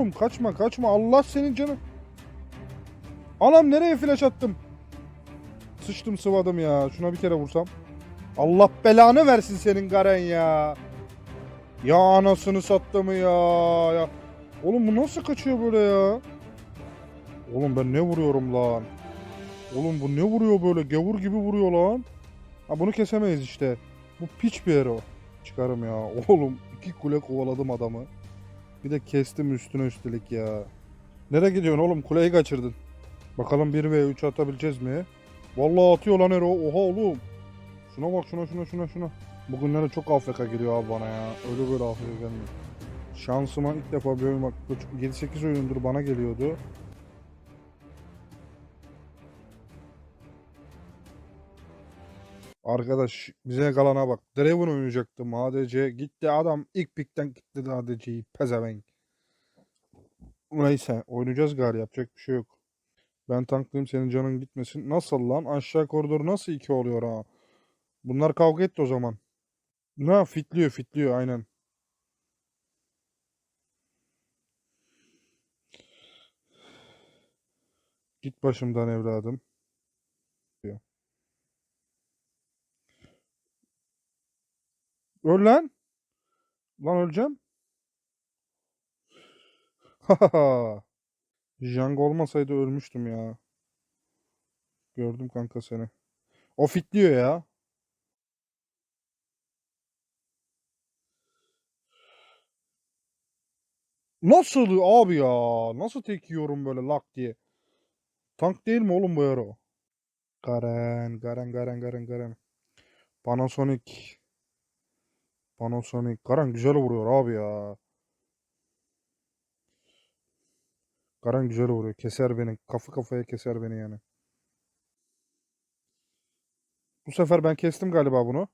Oğlum kaçma kaçma Allah senin canın. Anam nereye flash attım? Sıçtım sıvadım ya. Şuna bir kere vursam. Allah belanı versin senin Garen ya. Ya anasını sattı mı ya? ya. Oğlum bu nasıl kaçıyor böyle ya? Oğlum ben ne vuruyorum lan? Oğlum bu ne vuruyor böyle? Gavur gibi vuruyor lan. Ha bunu kesemeyiz işte. Bu piç bir hero. Çıkarım ya. Oğlum iki kule kovaladım adamı. Bir de kestim üstüne üstelik ya. Nereye gidiyorsun oğlum? Kuleyi kaçırdın. Bakalım 1 ve 3 atabileceğiz mi? Vallahi atıyor lan hero. Oha oğlum. Şuna bak şuna şuna şuna şuna. Bugünlere çok AFK geliyor abi bana ya. Öyle böyle AFK gelmiyor. Şansıma ilk defa bir oyun bak 7-8 oyundur bana geliyordu. Arkadaş bize kalana bak. Draven oynayacaktım ADC. Gitti adam ilk pikten gitti ADC'yi. Pezevenk. Neyse oynayacağız gari yapacak bir şey yok. Ben tanklayayım senin canın gitmesin. Nasıl lan? Aşağı koridor nasıl iki oluyor ha? Bunlar kavga etti o zaman. Ne fitliyor fitliyor aynen. Git başımdan evladım. diyor. Öl lan. Lan öleceğim. Jang olmasaydı ölmüştüm ya. Gördüm kanka seni. O fitliyor ya. Nasıl abi ya? Nasıl tek yiyorum böyle lak diye? Tank değil mi oğlum bu hero? Garen, Garen, Garen, Garen, Garen. Panasonic. Panasonic. Garen güzel vuruyor abi ya. Garen güzel vuruyor. Keser beni. Kafa kafaya keser beni yani. Bu sefer ben kestim galiba bunu.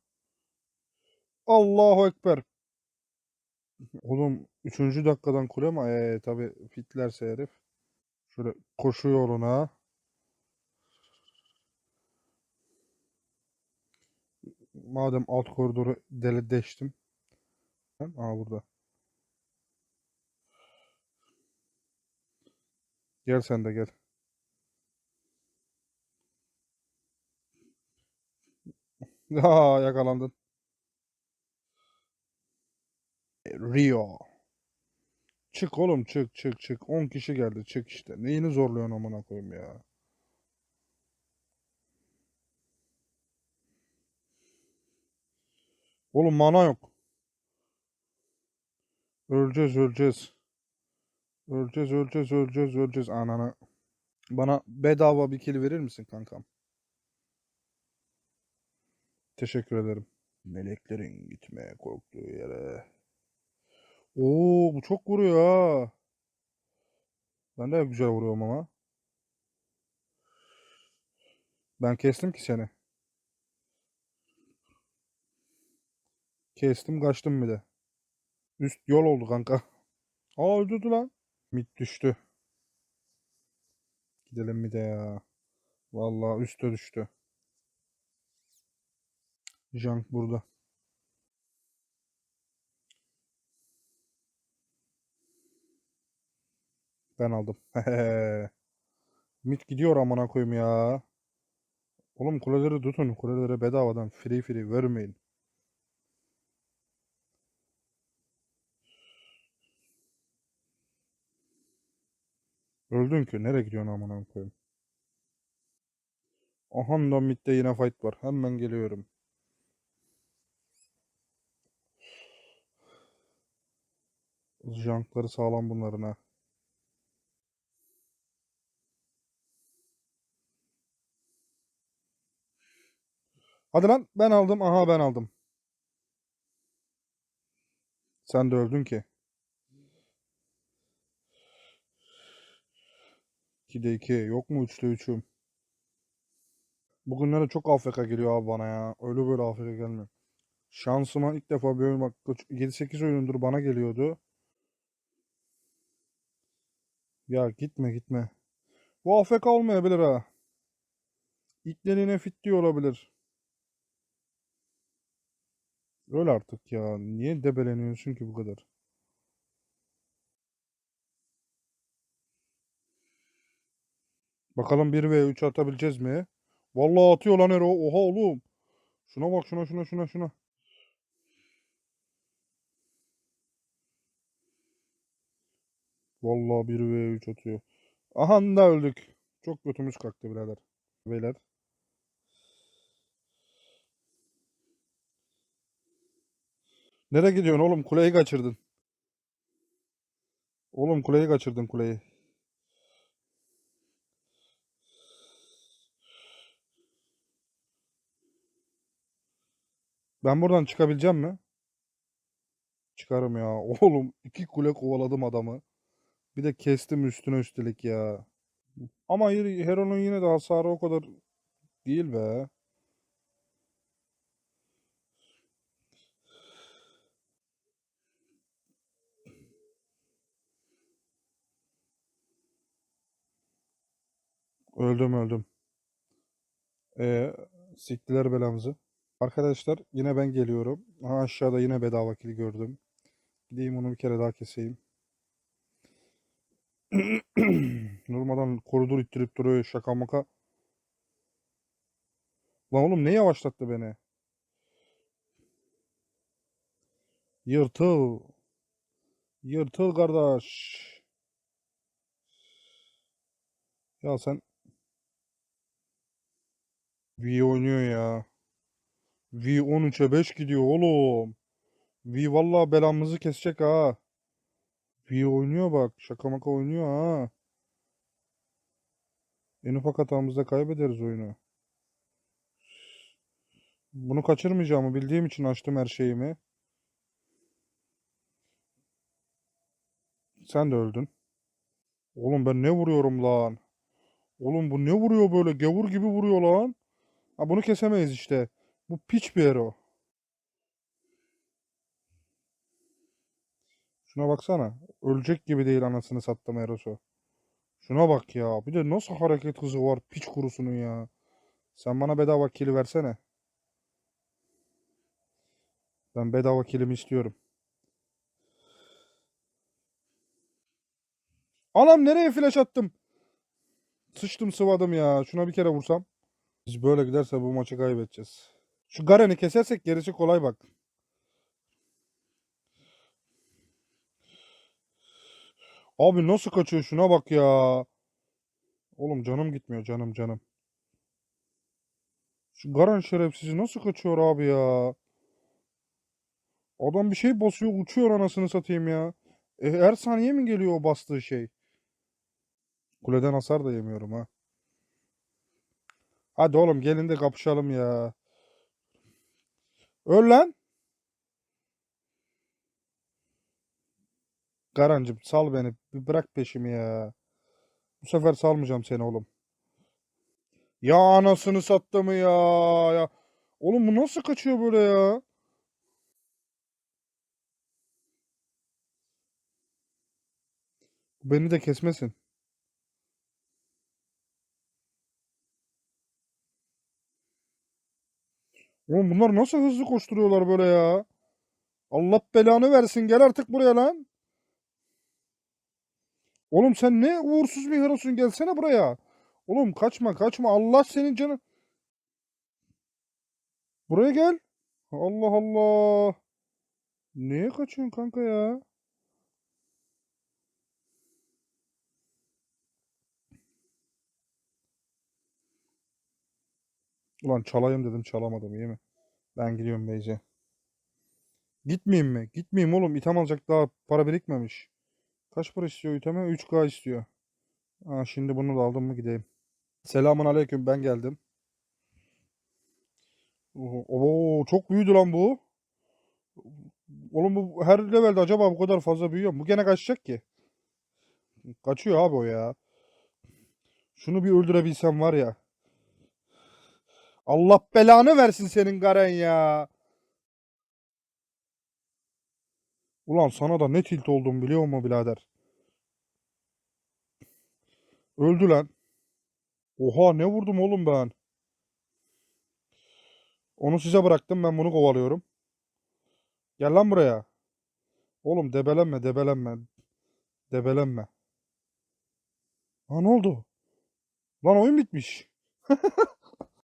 Allahu Ekber. Oğlum 3. dakikadan kule mi? Ee, tabi fitlerse herif. Şöyle koşu yoluna. Madem alt koridoru deli deştim. Aa burada. Gel sen de gel. Aa yakalandın. Rio. Çık oğlum çık çık çık. 10 kişi geldi çık işte. Neyini zorluyorsun amına koyayım ya. Oğlum mana yok. Öleceğiz öleceğiz. Öleceğiz öleceğiz öleceğiz öleceğiz anana. Bana bedava bir kill verir misin kankam? Teşekkür ederim. Meleklerin gitmeye korktuğu yere. Oo bu çok vuruyor ha. Ben de güzel vuruyorum ama. Ben kestim ki seni. Kestim kaçtım bir de. Üst yol oldu kanka. Aa öldürdü lan. Mid düştü. Gidelim bir de ya. Vallahi üste düştü. Jank burada. Ben aldım. Mid gidiyor amına koyayım ya. Oğlum kuleleri tutun. Kuleleri bedavadan free free vermeyin. Öldün ki. Nereye gidiyorsun amına koyayım? Aha da midde yine fight var. Hemen geliyorum. Jankları sağlam bunların ha. Hadi lan ben aldım. Aha ben aldım. Sen de öldün ki. 2'de 2. Yok mu 3'te 3'üm? Bugünlere çok AFK geliyor abi bana ya. Öyle böyle AFK gelmiyor. Şansıma ilk defa bir oyun bak 7-8 oyundur bana geliyordu. Ya gitme gitme. Bu AFK olmayabilir ha. İtlerine fit diyor olabilir. Öl artık ya. Niye debeleniyorsun ki bu kadar? Bakalım 1 ve 3 atabileceğiz mi? Vallahi atıyor lan Ero. Oha oğlum. Şuna bak şuna şuna şuna şuna. Vallahi 1 ve 3 atıyor. Aha da öldük. Çok götümüz kalktı birader. Beyler. Nereye gidiyorsun oğlum? Kuleyi kaçırdın. Oğlum kuleyi kaçırdın kuleyi. Ben buradan çıkabileceğim mi? Çıkarım ya. Oğlum iki kule kovaladım adamı. Bir de kestim üstüne üstelik ya. Ama yine- Heron'un yine de hasarı o kadar değil be. Öldüm öldüm. Ee, siktiler belamızı. Arkadaşlar yine ben geliyorum. Ha, aşağıda yine bedava kill gördüm. Gideyim onu bir kere daha keseyim. Durmadan koridor ittirip duruyor şaka maka. Lan oğlum ne yavaşlattı beni? Yırtıl. Yırtıl kardeş. Ya sen V oynuyor ya. V 13'e 5 gidiyor oğlum. V vallahi belamızı kesecek ha. V oynuyor bak. Şaka maka oynuyor ha. En ufak hatamızda kaybederiz oyunu. Bunu kaçırmayacağımı bildiğim için açtım her şeyimi. Sen de öldün. Oğlum ben ne vuruyorum lan? Oğlum bu ne vuruyor böyle? Gavur gibi vuruyor lan. Ha bunu kesemeyiz işte. Bu piç bir hero. Şuna baksana. Ölecek gibi değil anasını sattım Eros'u. Şuna bak ya. Bir de nasıl hareket hızı var piç kurusunun ya. Sen bana bedava kili versene. Ben bedava kilimi istiyorum. Anam nereye flash attım? Sıçtım sıvadım ya. Şuna bir kere vursam. Biz böyle giderse bu maçı kaybedeceğiz. Şu Garen'i kesersek gerisi kolay bak. Abi nasıl kaçıyor şuna bak ya. Oğlum canım gitmiyor canım canım. Şu Garen şerefsizi nasıl kaçıyor abi ya. Adam bir şey basıyor uçuyor anasını satayım ya. E, her saniye mi geliyor o bastığı şey? Kuleden hasar da yemiyorum ha. Hadi oğlum gelin de kapışalım ya. Öl lan. Garancım sal beni. Bir bırak peşimi ya. Bu sefer salmayacağım seni oğlum. Ya anasını sattı mı ya? ya. Oğlum bu nasıl kaçıyor böyle ya? Beni de kesmesin. Oğlum bunlar nasıl hızlı koşturuyorlar böyle ya? Allah belanı versin gel artık buraya lan. Oğlum sen ne uğursuz bir herosun gelsene buraya. Oğlum kaçma kaçma Allah senin canı. Buraya gel. Allah Allah. Neye kaçıyorsun kanka ya? Ulan çalayım dedim çalamadım iyi mi? Ben gidiyorum Beyce. Gitmeyeyim mi? Gitmeyeyim oğlum. İtem alacak daha para birikmemiş. Kaç para istiyor iteme? 3K istiyor. Aa, şimdi bunu da aldım mı gideyim. Selamun aleyküm ben geldim. Oo, çok büyüdü lan bu. Oğlum bu her levelde acaba bu kadar fazla büyüyor mu? Bu gene kaçacak ki. Kaçıyor abi o ya. Şunu bir öldürebilsem var ya. Allah belanı versin senin Garen ya. Ulan sana da ne tilt oldum biliyor musun birader? Öldü lan. Oha ne vurdum oğlum ben. Onu size bıraktım ben bunu kovalıyorum. Gel lan buraya. Oğlum debelenme debelenme. Debelenme. Ha ne oldu? Lan oyun bitmiş.